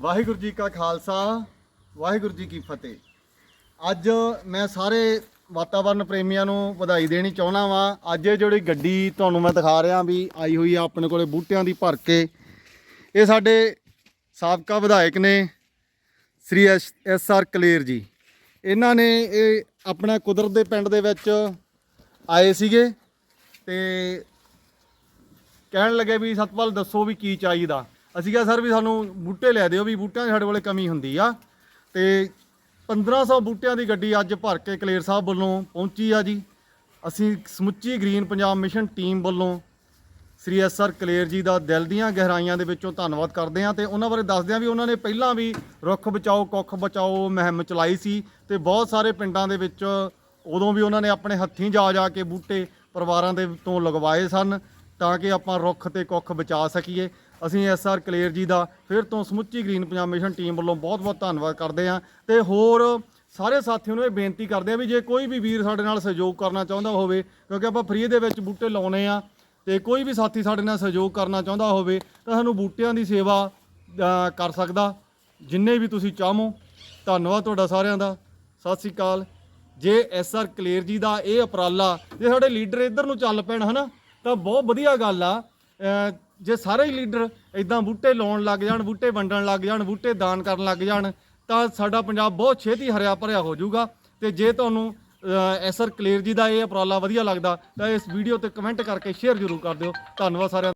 ਵਾਹਿਗੁਰੂ ਜੀ ਕਾ ਖਾਲਸਾ, ਵਾਹਿਗੁਰੂ ਜੀ ਕੀ ਫਤਿਹ। ਅੱਜ ਮੈਂ ਸਾਰੇ ਵਾਤਾਵਰਨ ਪ੍ਰੇਮੀਆਂ ਨੂੰ ਵਧਾਈ ਦੇਣੀ ਚਾਹੁੰਦਾ ਵਾਂ। ਅੱਜ ਇਹ ਜਿਹੜੀ ਗੱਡੀ ਤੁਹਾਨੂੰ ਮੈਂ ਦਿਖਾ ਰਿਹਾ ਵੀ ਆਈ ਹੋਈ ਆ ਆਪਣੇ ਕੋਲੇ ਬੂਟਿਆਂ ਦੀ ਭਰ ਕੇ। ਇਹ ਸਾਡੇ ਸਾਬਕਾ ਵਿਧਾਇਕ ਨੇ, ਸ੍ਰੀ ਐਸ ਆਰ ਕਲੇਰ ਜੀ। ਇਹਨਾਂ ਨੇ ਇਹ ਆਪਣਾ ਕੁਦਰਤ ਦੇ ਪਿੰਡ ਦੇ ਵਿੱਚ ਆਏ ਸੀਗੇ ਤੇ ਕਹਿਣ ਲੱਗੇ ਵੀ ਸਤਪਾਲ ਦੱਸੋ ਵੀ ਕੀ ਚਾਹੀਦਾ। ਅਸੀਂ ਕਿਹਾ, ਸਰ ਵੀ ਸਾਨੂੰ ਬੂਟੇ ਲੈ ਦਿਓ ਵੀ ਬੂਟਿਆਂ ਦੀ ਸਾਡੇ ਕੋਲੇ ਕਮੀ ਹੁੰਦੀ ਆ। ਤੇ 1500 ਬੂਟਿਆਂ ਦੀ ਗੱਡੀ ਅੱਜ ਭਰ ਕੇ ਕਲੇਰ ਸਾਹਿਬ ਵੱਲੋਂ ਪਹੁੰਚੀ ਆ ਜੀ। ਅਸੀਂ ਸਮੁੱਚੀ ਗ੍ਰੀਨ ਪੰਜਾਬ ਮਿਸ਼ਨ ਟੀਮ ਵੱਲੋਂ ਸ੍ਰੀ ਐਸ ਆਰ ਕਲੇਰ ਜੀ ਦਾ ਦਿਲ ਦੀਆਂ ਗਹਿਰਾਈਆਂ ਦੇ ਵਿੱਚੋਂ ਧੰਨਵਾਦ ਕਰਦੇ ਹਾਂ ਤੇ ਉਹਨਾਂ ਬਾਰੇ ਦੱਸਦੇ ਹਾਂ ਵੀ ਉਹਨਾਂ ਨੇ ਪਹਿਲਾਂ ਵੀ ਰੁੱਖ ਬਚਾਓ, ਕੁੱਖ ਬਚਾਓ ਮੁਹਿੰਮ ਚਲਾਈ ਸੀ ਤੇ ਬਹੁਤ ਸਾਰੇ ਪਿੰਡਾਂ ਦੇ ਵਿੱਚ ਉਦੋਂ ਵੀ ਉਹਨਾਂ ਨੇ ਆਪਣੇ ਹੱਥੀਂ ਜਾ ਜਾ ਕੇ ਬੂਟੇ ਪਰਿਵਾਰਾਂ ਦੇ ਤੋਂ ਲਗਵਾਏ ਸਨ ਤਾਂ ਕਿ ਆਪਾਂ ਰੁੱਖ ਤੇ ਕੁੱਖ ਬਚਾ ਸਕੀਏ। ਅਸੀਂ ਐਸ ਆਰ ਕਲੇਰ ਜੀ ਦਾ ਫਿਰ ਤੋਂ ਸਮੁੱਚੀ ਗ੍ਰੀਨ ਪੰਜਾਬ ਮਿਸ਼ਨ ਟੀਮ ਵੱਲੋਂ ਬਹੁਤ ਬਹੁਤ ਧੰਨਵਾਦ ਕਰਦੇ ਹਾਂ ਤੇ ਹੋਰ ਸਾਰੇ ਸਾਥੀਆਂ ਨੂੰ ਇਹ ਬੇਨਤੀ ਕਰਦੇ ਆ ਵੀ ਜੇ ਕੋਈ ਵੀ ਵੀਰ ਸਾਡੇ ਨਾਲ ਸਹਿਯੋਗ ਕਰਨਾ ਚਾਹੁੰਦਾ ਹੋਵੇ, ਕਿਉਂਕਿ ਆਪਾਂ ਫ੍ਰੀ ਦੇ ਵਿੱਚ ਬੂਟੇ ਲਾਉਣੇ ਆ ਤੇ ਕੋਈ ਵੀ ਸਾਥੀ ਸਾਡੇ ਨਾਲ ਸਹਿਯੋਗ ਕਰਨਾ ਚਾਹੁੰਦਾ ਹੋਵੇ, ਤਾਂ ਸਾਨੂੰ ਬੂਟਿਆਂ ਦੀ ਸੇਵਾ ਕਰ ਸਕਦਾ। ਜਿੰਨੇ ਵੀ ਤੁਸੀਂ ਚਾਹੋ, ਧੰਨਵਾਦ ਤੁਹਾਡਾ ਸਾਰਿਆਂ ਦਾ। ਸਤਿ ਸ੍ਰੀ ਅਕਾਲ। ਜੇ ਐਸ ਆਰ ਕਲੇਰ ਜੀ ਦਾ ਇਹ ਉਪਰਾਲਾ, ਜੇ ਸਾਡੇ ਲੀਡਰ ਇੱਧਰ ਨੂੰ ਚੱਲ ਪੈਣ, ਹਨਾ, ਤਾਂ ਬਹੁਤ ਵਧੀਆ ਗੱਲ ਆ। ਜੇ ਸਾਰੇ ਹੀ ਲੀਡਰ ਇਦਾਂ ਬੂਟੇ ਲਾਉਣ ਲੱਗ ਜਾਣ, ਬੂਟੇ ਵੰਡਣ ਲੱਗ ਜਾਣ, ਬੂਟੇ ਦਾਨ ਕਰਨ ਲੱਗ ਜਾਣ, ਤਾਂ ਸਾਡਾ ਪੰਜਾਬ ਬਹੁਤ ਛੇਤੀ ਹਰਿਆ ਭਰਿਆ ਹੋ ਜਾਊਗਾ। ਤੇ ਜੇ ਤੁਹਾਨੂੰ ਐਸ ਆਰ ਕਲੇਰ ਜੀ ਦਾ ਇਹ ਉਪਰਾਲਾ ਵਧੀਆ ਲੱਗਦਾ, ਤਾਂ ਇਸ ਵੀਡੀਓ ਤੇ ਕਮੈਂਟ ਕਰਕੇ ਸ਼ੇਅਰ ਜ਼ਰੂਰ ਕਰ ਦਿਓ। ਧੰਨਵਾਦ ਸਾਰਿਆਂ